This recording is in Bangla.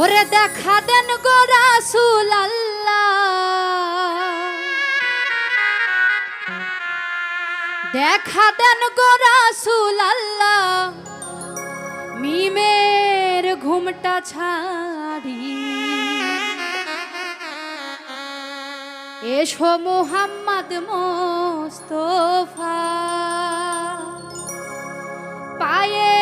ওরে দেখা দেন গো রাসুল আল্লাহ দেখা দেন গো রাসুল আল্লাহ মিমের ঘুমটা ছাড়ি। এসো মোহাম্মদ মোস্তফা। পায়ে